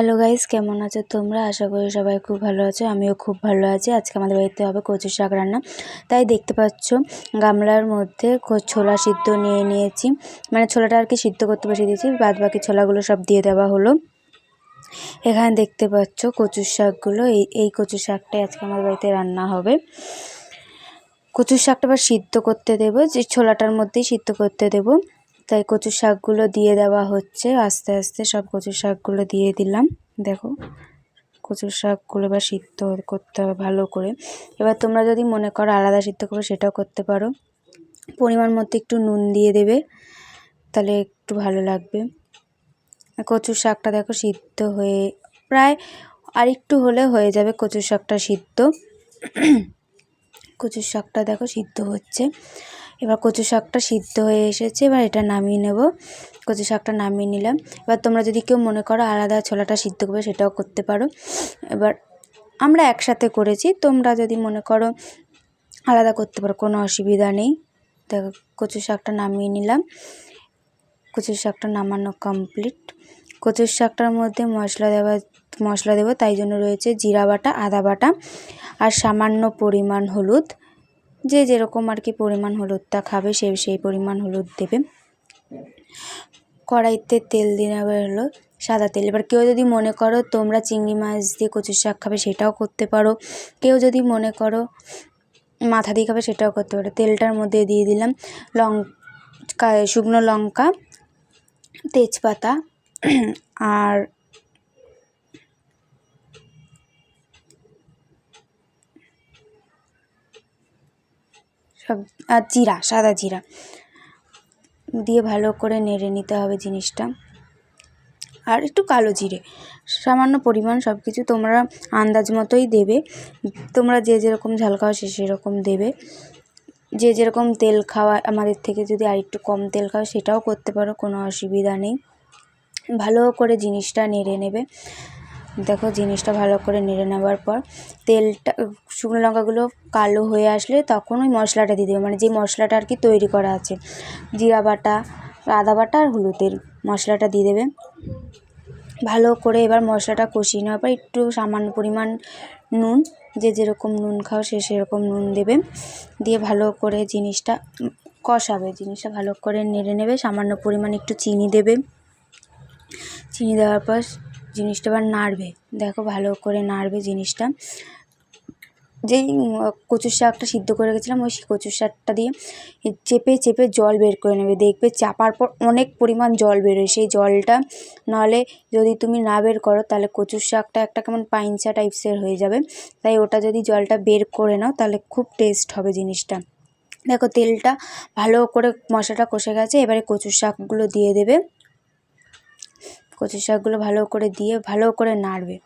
Hello guys কেমন আছো তোমরা? আশা করি সবাই খুব ভালো আছো, আমিও খুব ভালো আছি। আজকে আমাদের বাড়িতে হবে কচু শাক রান্না। তাই দেখতে পাচ্ছ, গামলার মধ্যে ছোলা সিদ্ধ নিয়ে নিয়েছি। মানে ছোলাটা আর কি সিদ্ধ করতে বসিয়ে দিয়েছি বাদ বাকি ছোলাগুলো সব দিয়ে দেওয়া হলো। এখানে দেখতে পাচ্ছ কচুর শাকগুলো, এই এই কচু শাকটাই আজকে আমার বাড়িতে রান্না হবে। কচুর শাকটা আবার সিদ্ধ করতে দেবো, যে ছোলাটার মধ্যেই সিদ্ধ করতে দেবো। তাই কচু শাকগুলো দিয়ে দেওয়া হচ্ছে। আস্তে আস্তে সব কচু শাকগুলো দিয়ে দিলাম। দেখো কচু শাকগুলো এবার সিদ্ধ করতে হবে ভালো করে। এবার তোমরা যদি মনে করো আলাদা সিদ্ধ করো সেটাও করতে পারো। পরিমাণ মতো একটু নুন দিয়ে দেবে, তাহলে একটু ভালো লাগবে। কচুর শাকটা দেখো সিদ্ধ হয়ে, প্রায় আরেকটু হলে হয়ে যাবে কচুর শাকটা সিদ্ধ। কচুর শাকটা দেখো সিদ্ধ হচ্ছে। এবার কচু শাকটা সিদ্ধ হয়ে এসেছে, এবার এটা নামিয়ে নেব। কচু শাকটা নামিয়ে নিলাম। এবার তোমরা যদি কেউ মনে করো আলাদা ছোলাটা সিদ্ধ করবে, সেটাও করতে পারো। এবার আমরা একসাথে করেছি, তোমরা যদি মনে করো আলাদা করতে পারো, কোনো অসুবিধা নেই। দেখো কচু শাকটা নামিয়ে নিলাম। কচুর শাকটা নামানো কমপ্লিট। কচুর শাকটার মধ্যে মশলা দেওয়া, মশলা দেবো, তাই জন্য রয়েছে জিরা বাটা, আদা বাটা, আর সামান্য পরিমাণ হলুদ। যে যেরকম আর কি পরিমাণ হলুদটা খাবে সে সেই পরিমাণ হলুদ দেবে। কড়াইতে তেল দিয়ে হলো সাদা তেল। এবার কেউ যদি মনে করো তোমরা চিংড়ি মাছ দিয়ে কচুর শাক খাবে সেটাও করতে পারো। কেউ যদি মনে করো মাথা দিয়ে খাবে সেটাও করতে পারো। তেলটার মধ্যে দিয়ে দিলাম লঙ্কা, শুকনো লঙ্কা, তেজপাতা, আর সব, আর জিরা, সাদা জিরা। দিয়ে ভালো করে নেড়ে নিতে হবে জিনিসটা। আর একটু কালো জিরে, সামান্য পরিমাণ সব কিছু তোমরা আন্দাজ মতোই দেবে। তোমরা যে যেরকম ঝাল খাও সে সেরকম দেবে। যে যেরকম তেল খাওয়া আমাদের থেকে যদি আর একটু কম তেল খাও সেটাও করতে পারো, কোনো অসুবিধা নেই। ভালো করে জিনিসটা নেড়ে নেবে। দেখো জিনিসটা ভালো করে নেড়ে নেওয়ার পর তেলটা, শুকনো লঙ্কাগুলো কালো হয়ে আসলে তখন ওই মশলাটা দিয়ে দেবে। মানে যে মশলাটা আর কি তৈরি করা আছে, জিরা বাটা, আদা বাটা আর হলুদের মশলাটা দিয়ে দেবে। ভালো করে এবার মশলাটা কষিয়ে নেওয়ার পর একটু সামান্য পরিমাণ নুন, যে যেরকম নুন খাও সে সেরকম নুন দেবে। দিয়ে ভালো করে জিনিসটা কষাবে, জিনিসটা ভালো করে নেড়ে নেবে, সামান্য পরিমাণ একটু চিনি দেবে। চিনি দেওয়ার পর জিনিসটা আবার নাড়বে। দেখো ভালো করে নাড়বে জিনিসটা। যেই কচুর শাকটা সিদ্ধ করে রেখেছিলাম, ওই কচুর শাকটা দিয়ে চেপে চেপে জল বের করে নেবে। দেখবে চাপার পর অনেক পরিমাণ জল বেরোয়। সেই জলটা নাহলে যদি তুমি না বের করো, তাহলে কচুর শাকটা একটা কেমন পাইনচা টাইপসের হয়ে যাবে। তাই ওটা যদি জলটা বের করে নাও, তাহলে খুব টেস্ট হবে জিনিসটা। দেখো তেলটা ভালো করে মশলাটা কষে গেছে, এবারে কচুর শাকগুলো দিয়ে দেবে। কচু শাকগুলো ভালো করে দিয়ে ভালো করে নাড়বে।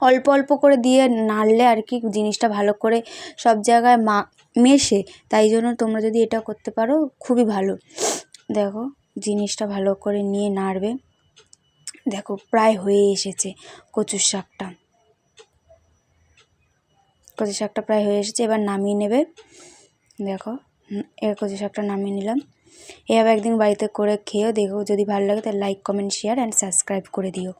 অল্প অল্প করে দিয়ে নাড়লে আর কি জিনিসটা ভালো করে সব জায়গায় মা, মেশে, তাই জন্য তোমরা যদি এটা করতে পারো, খুবই ভালো। দেখো, জিনিসটা ভালো করে নিয়ে নাড়বে। দেখো, প্রায় হয়ে এসেছে কচুর শাকটা। কচু শাকটা প্রায় হয়ে এসেছে, এবার নামিয়ে নেবে। দেখো এবার কচু শাকটা নামিয়ে নিলাম। এভাবে একদিন বাড়িতে করে খেয়েও দেখো, যদি ভালো লাগে তাহলে like comment share and subscribe করে দিও।